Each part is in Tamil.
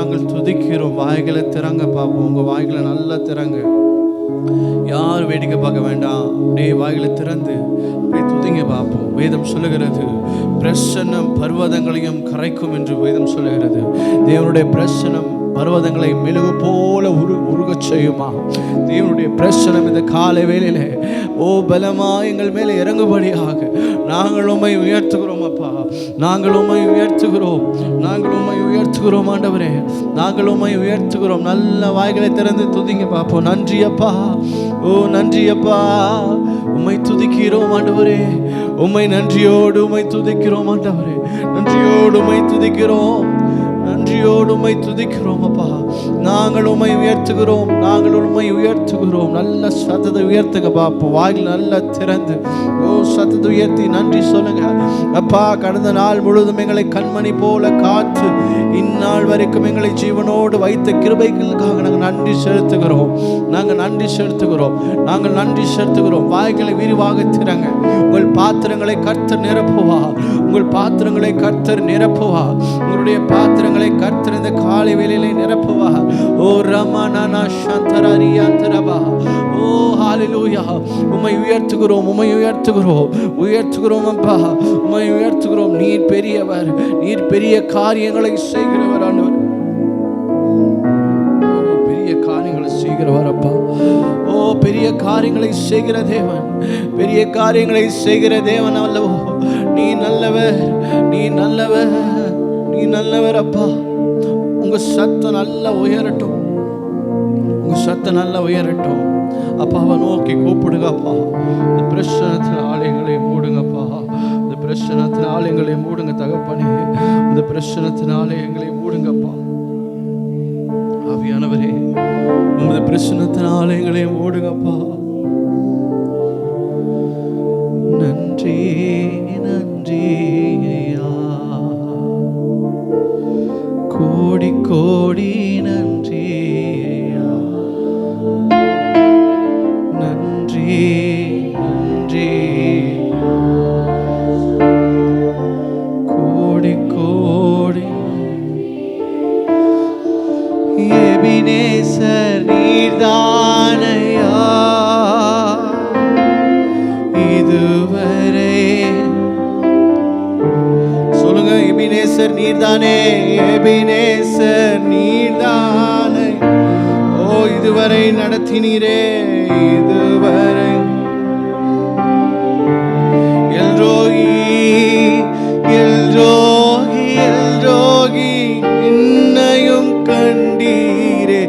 நாங்கள் துதிக்கிறோம். வாய்களை திறங்க பார்ப்போம். உங்கள் வாய்களை நல்லா திறங்க. யார் வேடிக்கை பார்க்க வேண்டாம்? அப்படியே வாய்களை திறந்து அப்படியே துதிங்க பார்ப்போம். வேதம் சொல்லுகிறது பிரசன்னம் பர்வதங்களையும் கரைக்கும் என்று வேதம் சொல்லுகிறது. தேவனுடைய பிரசனம் பர்வதங்களை மெழுகு போல உரு உருகச் செய்யுமா? தேவனுடைய பிரச்சனம் இந்த காலை வேலையில் ஓ பலமா எங்கள் மேலே இறங்குபடியாக நாங்கள் உண்மை உயர்த்துகிறோம் அப்பா. நாங்கள் உண்மை உயர்த்துகிறோம். நாங்கள் உண்மை உயர்த்துகிறோம் ஆண்டவரே. நாங்கள் உம்மை உயர்த்துகிறோம். நல்ல வாய்களை திறந்து துதிங்க பார்ப்போம். நன்றி அப்பா. ஓ நன்றி அப்பா. உம்மை துதிக்கிறோம் ஆண்டவரே. உம்மை நன்றியோடு உம்மை துதிக்கிறோம் ஆண்டவரே. நன்றியோடு உம்மை துதிக்கிறோம். நன்றியோடு உம்மை துதிக்கிறோம் அப்பா. நாங்கள் உம்மை உயர்த்துகிறோம் நாங்கள் உண்மை உயர்த்துகிறோம். நல்ல சத்தத்தை உயர்த்துங்க பார்ப்போம் வாயில் நல்லா திறந்து. ஓ சத்தத்தை உயர்த்தி நன்றி சொல்லுங்க. அப்பா கடந்த நாள் முழுவதும் எங்களை கண்மணி போல காத்து இந்நாள் வரைக்கும் எங்களை ஜீவனோடு வைத்த கிருபைகளுக்காக நாங்கள் நன்றி செலுத்துகிறோம். நாங்கள் நன்றி செலுத்துகிறோம். நாங்கள் நன்றி செலுத்துகிறோம். வாய்களை விரிவாக திறங்க. உங்கள் பாத்திரங்களை கர்த்தர் நிரப்புவா உங்கள் பாத்திரங்களை கர்த்தர் நிரப்புவா உங்களுடைய பாத்திரங்களை எங்களை இந்த காலை வேலையிலே நிரப்புவா ஓ ரமணனா சந்தரரி அந்தரபா. ஓ ஹalleluya. உம்மை உயர்த்துகிறோம் உம்மை உயர்த்துகிறோம் உயர்த்துகிறோம் அப்பா. உம்மை உயர்த்துகிறோம். நீர் பெரியவர் நீர் பெரிய காரியங்களை செய்கிறவர் ஆண்டவர். பெரிய காரியங்களை செய்கிறவர் அப்பா. ஓ பெரிய காரியங்களை செய்கிற தேவன் பெரிய காரியங்களை செய்கிற தேவன் அல்லவோ. நீ நல்லவர் நீ நல்லவர். நீ நல்லவர் அப்பா. உங்க சத்தம் நல்லா உயரட்டும். உங்க சத்தம் நல்லா உயரட்டும். அப்பாவை நோக்கி கூப்பிடுங்கப்பா இந்த பிரச்சனத்தில் ஆலயங்களை மூடுங்கப்பா இந்த பிரச்சனத்தில் ஆலயங்களை மூடுங்க தகப்பனே. இந்த பிரச்சனத்தின் ஆலயங்களை மூடுங்கப்பா ஆவியானவரே உமது பிரச்சனத்தின் ஆலயங்களை மூடுங்கப்பா எபினேசர் நீர்தானே? எபினேசர் நீர்தானே? ஓ இதுவரை நடத்தினீரே இதுவரை. எல்ரோகி எல்ரோகி எல்ரோகி என்னையும் கண்டீரே.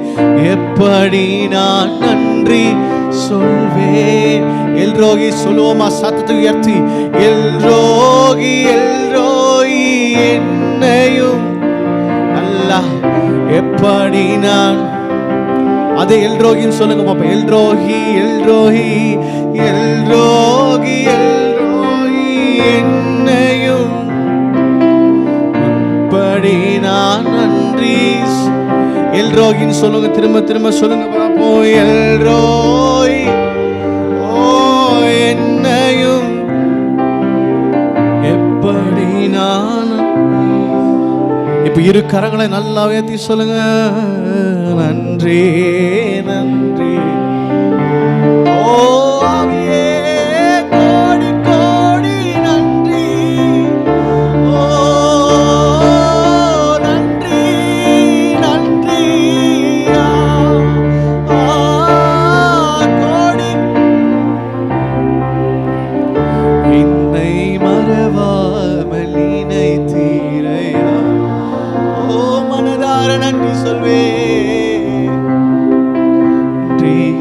எப்படி நான் நன்றி சொல்வேன்? எல்ரோகி சொல்லுவோமா? சத்தத்தை உயர்த்தி. எல்ரோகி எல்ரோகி என்னையும் அல்லா எப்படி நான்? அது எல்ரோகின்னு சொல்லுங்க பாப்பா. எல்ரோஹி எல்ரோஹி எல்ரோகி எல்ரோஹி என்னையும் அப்படி நான் நன்றி. எல்ரோகின்னு சொல்லுங்க திரும்ப திரும்ப சொல்லுங்க பாப்போம் எல்ரோய் ஓ என்னையும் எப்படி நான் இப்ப இரு கரங்களை நல்லா உயர்த்தி சொல்லுங்க. நன்றி நன்றி.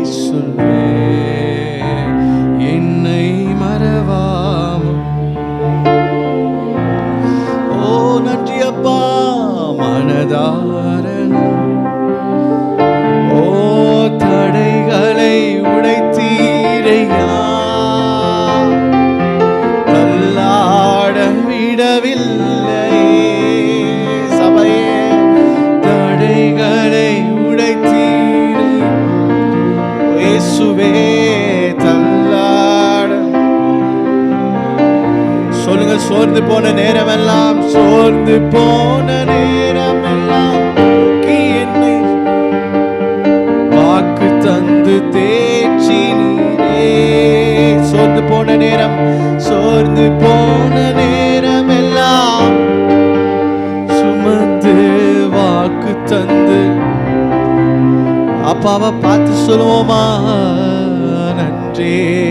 நன்றி சொல்லுங்க சோர்ந்து போன நேரமெல்லாம் சோர்ந்து போன நேரமெல்லாம் என்னை வாக்கு தந்து தேச்சி நீரே சோர்ந்து போன நேரம் சோர்ந்து போன நேரமெல்லாம் சுமந்து வாக்கு தந்து. அப்பாவை பார்த்து சொல்லுவோமா? நன்றே.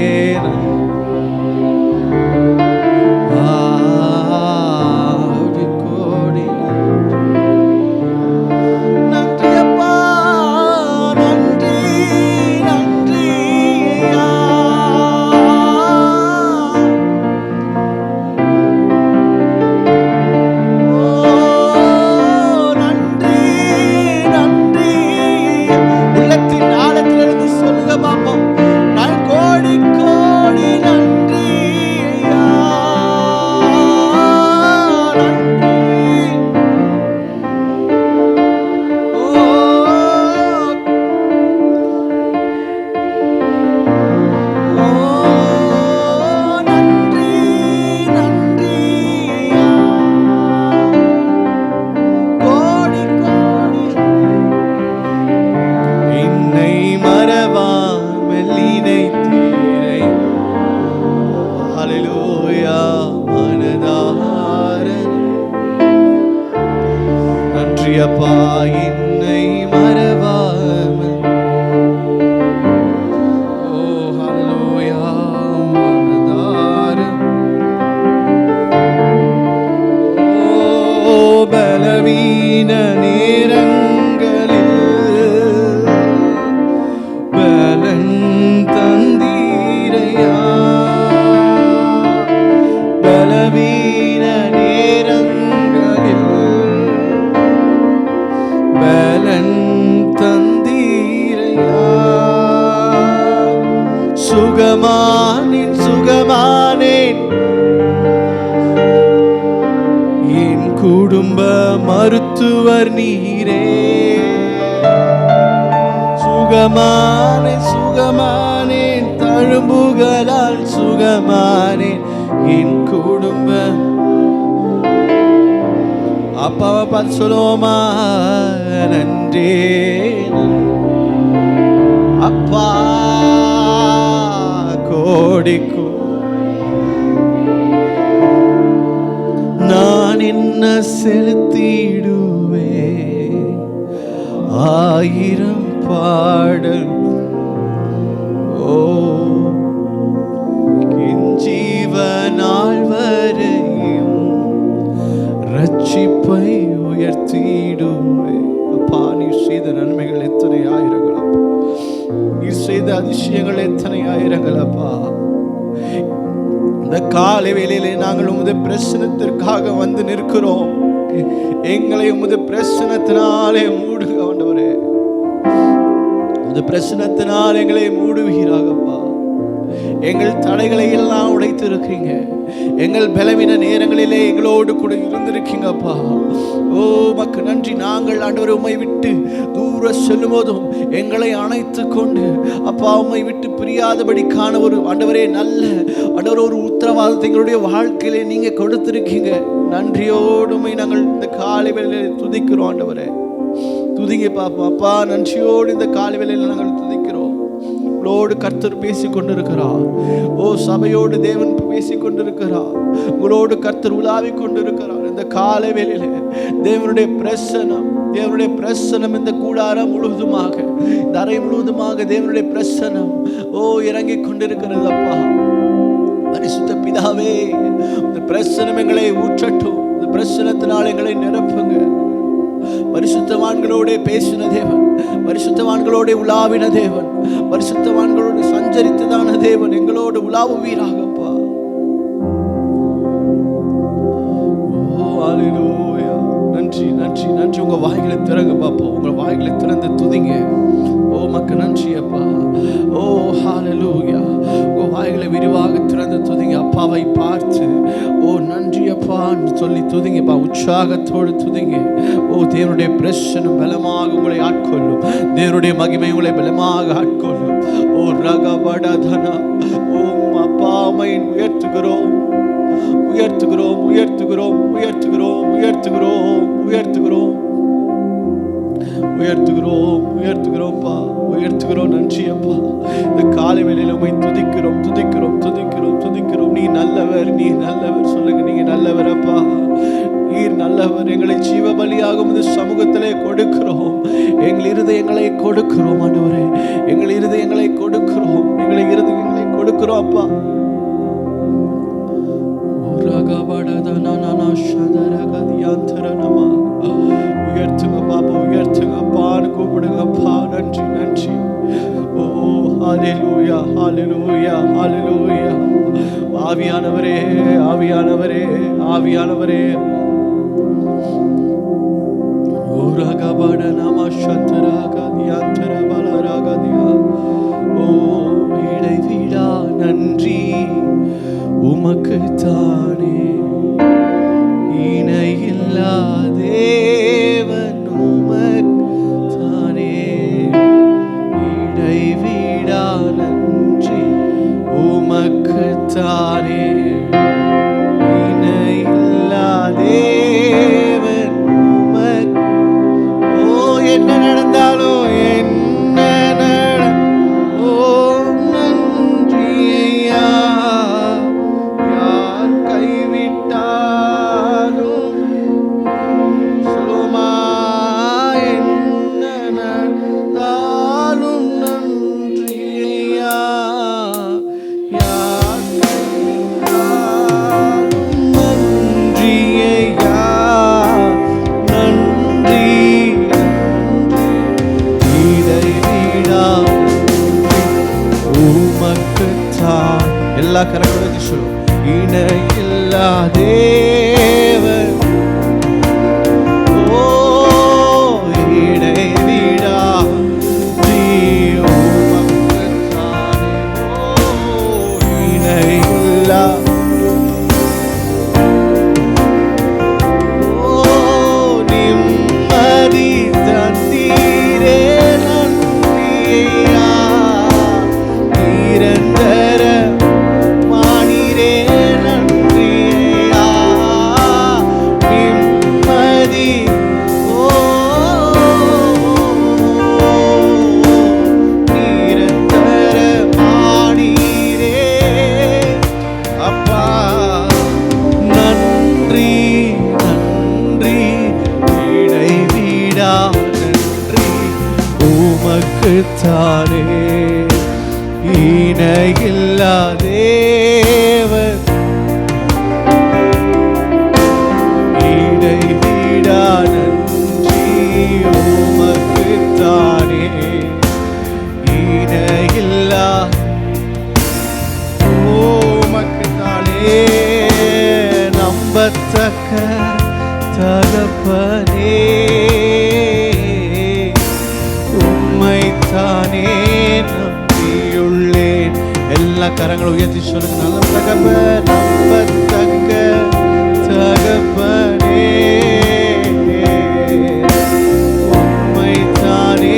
சுகமானேன் சுகமானேன். என் குடும்ப அப்பாவை பார்த்து சொல்லுவோமா? நன்றே. அப்பா கோடி நான் என்ன செலுத்திடுவே ஆயிரம் பாடல் ரட்சிப்பை உயர்த்திடுவே அப்பா நீ செய்த நன்மைகள் எத்தனை ஆயிரங்கள் நீ செய்த அதிசயங்கள் எத்தனை ஆயிரங்களப்பா இந்த காலை வேளையிலே நாங்கள் உமது பிரசனத்திற்காக வந்து நிற்கிறோம். எங்களை உமது பிரசனத்தினாலே மூடுக ஆண்டவரே. உமது பிரசனத்தினால் எங்களை மூடுவீராகப்பா. எங்கள் தடைகளை எல்லாம் உடைத்து இருக்கீங்க எங்கள் பலவீன நேரங்களிலே எங்களோடு கூட இருந்திருக்கீங்கப்பா ஓ மக்கு நன்றி. நாங்கள் ஆண்டவர் உம்மை விட்டு தூர செல்லும் போதும் எங்களை அணைத்து கொண்டு அப்பா உம்மை விட்டு பிரியாதபடிக்கான ஒரு ஆண்டவரே நல்ல ஆண்டவர் ஒரு உத்தரவாதத்தை எங்களுடைய வாழ்க்கையிலே நீங்க கொடுத்திருக்கீங்க. நன்றியோடுமை நாங்கள் இந்த காலை வேளையிலே துதிக்கிறோம் ஆண்டவரே. துதிங்க பாப்போம். அப்பா நன்றியோடு இந்த காலை வேளையில நாங்கள் துதிக்கிறோம். உங்களோடு கர்த்தர் பேசி கொண்டிருக்கிறார் ஓ சபையோடு தேவன் பேசி கொண்டிருக்கிறார் உங்களோடு கர்த்தர் உலாவி கொண்டிருக்கிறார் இந்த காலை வேளையில தேவனுடைய பிரசனம் தேவனுடைய பிரசனம் இந்த கூடாரம் முழுவதுமாக இந்த அறை முழுவதுமாக தேவனுடைய பிரசனம் ஓ இறங்கி கொண்டிருக்கிறது அப்பா. பரிசுத்த பிதாவே இந்த பிரசனம் எங்களை ஊற்றட்டும். இந்த பிரசனத்தினால் எங்களை நிரப்புங்க. பரிசுத்தவான்களோட பேசின தேவன் பரிசுத்தவான்களோட உலாவின தேவன் பரிசுத்தவான்களோடு சஞ்சரித்ததான தேவன் எங்களோடு உலாவுவீராகப்பா ஓ, நன்றி நன்றி நன்றி. உங்க வாய்களை திறங்க பாப்பா. உங்க வாய்களை திறந்து துதிங்க. ஓ மக்க நன்றி அப்பா. ஓ ஹாலலூயா உங்க வாய்களை விரிவாக திறந்து துதிங்க. அப்பாவை பார்த்து அப்பான்னு சொல்லி துதிங்கப்பா. உற்சாகத்தோடு துதிங்க. ஓ தேவனுடைய பிரசனம் பலமாக உங்களை ஆட்கொள்ளும். தேவனுடைய மகிமை உங்களை பலமாக ஆட்கொள்ளும். ஓ ரகபடதனா ஓம் அப்பாமை உயர்த்துகிறோம். உயர்த்துகிறோம் உயர்த்துகிறோம் உயர்த்துகிறோம் உயர்த்துகிறோம் உயர்த்துகிறோம். உயர்த்துகிறோம் உயர்த்துகிறோம்ப்பா உயர்த்துகிறோம் நன்றியப்பா இந்த காலை வேளையில் உண்மை துதிக்கிறோம் துதிக்கிறோம் துதிக்கிறோம் துதிக்கிறோம். நீ நல்லவர் நீ நல்லவர். சொல்லுங்க நீங்க நல்லவர் அப்பா. நீர் நல்லவர். எங்களை ஜீவ பலியாகும் இந்த சமூகத்திலே கொடுக்கிறோம். எங்கள் இருதயங்களை கொடுக்கிறோம் ஆண்டவரே. எங்கள் இருதயங்களை கொடுக்கிறோம். எங்களை இருதயங்களை கொடுக்கிறோம் அப்பா. உயர்த்துங்க பாப்பா உயர்த்துங்க அப்பான்னு கூப்பிடுங்க. அப்பா நன்றி நன்றி. ஓ ஹalleluya ஹalleluya ஹalleluya. ஆவியானவரே ஆவியானவரே ஆவியானவரே. ஓ ரகபட நம சந்தராகதியாந்தர பலராகதியா ஓ வீடை வீடா நன்றி. உமக்கு தானே. இணையில்லா இடை வீடா உமக்கு தானே இணையில்லா நம்பத்தக்க கரங்களை உயர்த்தி சொல்லுங்க. நல்ல தகப்ப நம்பத்தக்க தகப்பனே. உம்மைத்தானே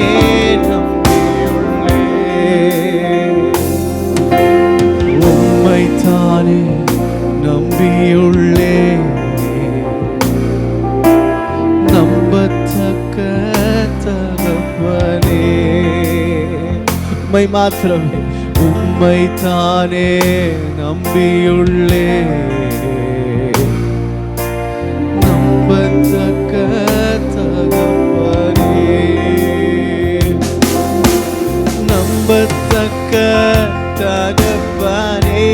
நம்பியுள்ளேன் உம்மைத்தானே நம்பியுள்ளே நம்பத்தக்க தகப்பனே. மாத்திரமே. உம்மை தானே நம்பியுள்ளே. நம்பத்தக்க தகப்பனே. நம்பத்தக்க தகப்பனே.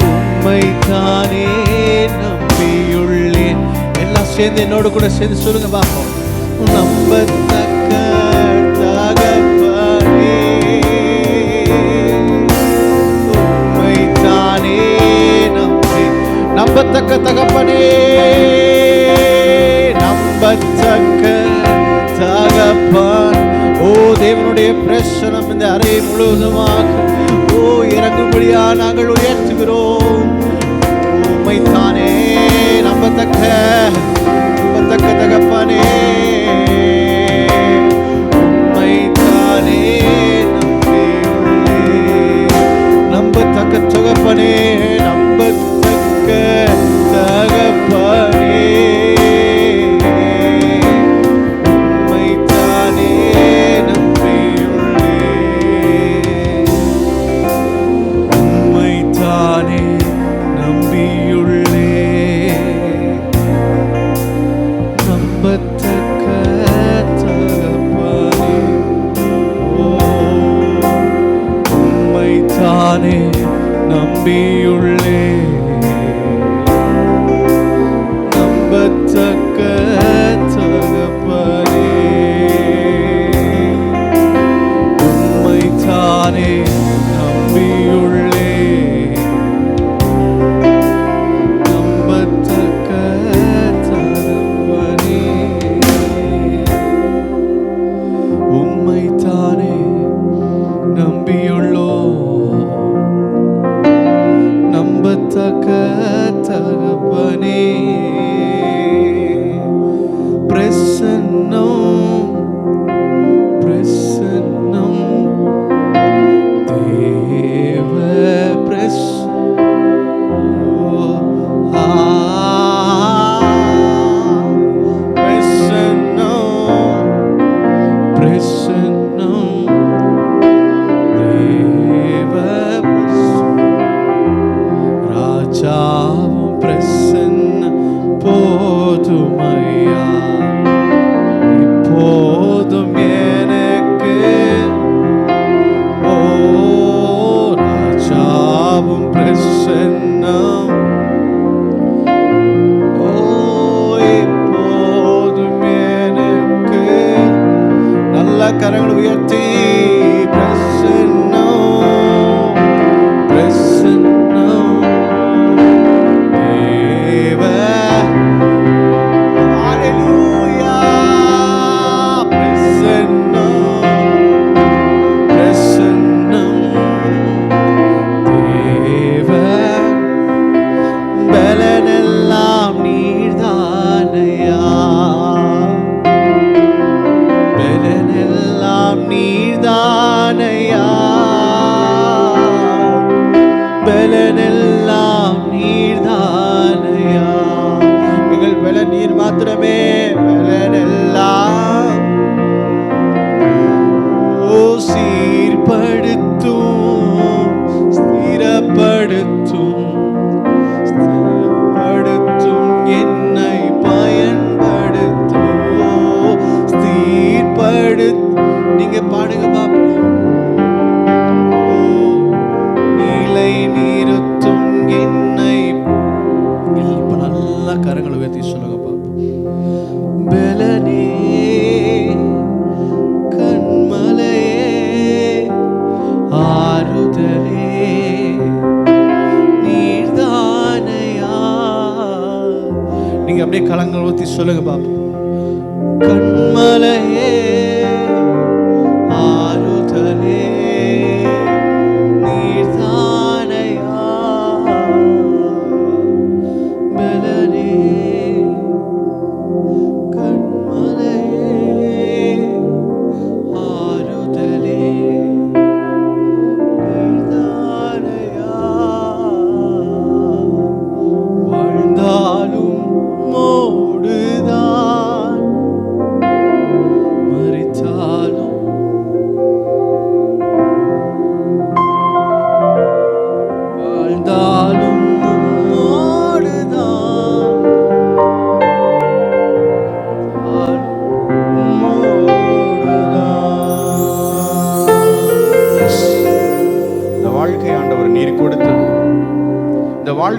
உம்மை தானே நம்பியுள்ளேன். எல்லாம் சேர்ந்து என்னோட கூட சேர்ந்து சொல்லுங்க பாப்போம். நம்பத்தக்க நம்பத்தக்க தகப்பனே நம்பத்தக்க தகப்பன். ஓ தேவனுடைய பிரசனம் இந்த அறை முழுவதுமாக. ஓ இறங்கும்படியா நாங்கள் உயர்த்துகிறோம். உண்மைத்தானே be தகப்பனே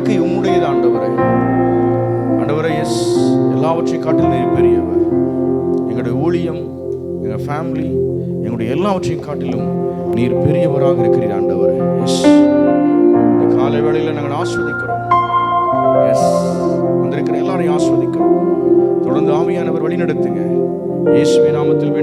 வாழ்க்கை உம்முடையது ஆண்டவரே. ஆண்டவரே எஸ் எல்லாவற்றையும் காட்டிலும் பெரியவர். எங்களுடைய ஊழியம் எங்கள் ஃபேமிலி எங்களுடைய எல்லாவற்றையும் காட்டிலும் நீர் பெரியவராக இருக்கிறீர் ஆண்டவர். எஸ் இந்த காலை வேளையில் நாங்கள் ஆஸ்வதிக்கிறோம். எஸ் வந்திருக்கிற எல்லாரையும் ஆஸ்வதிக்கிறோம். தொடர்ந்து ஆமையானவர் வழிநடத்துங்க. இயேசுவின் நாமத்தில்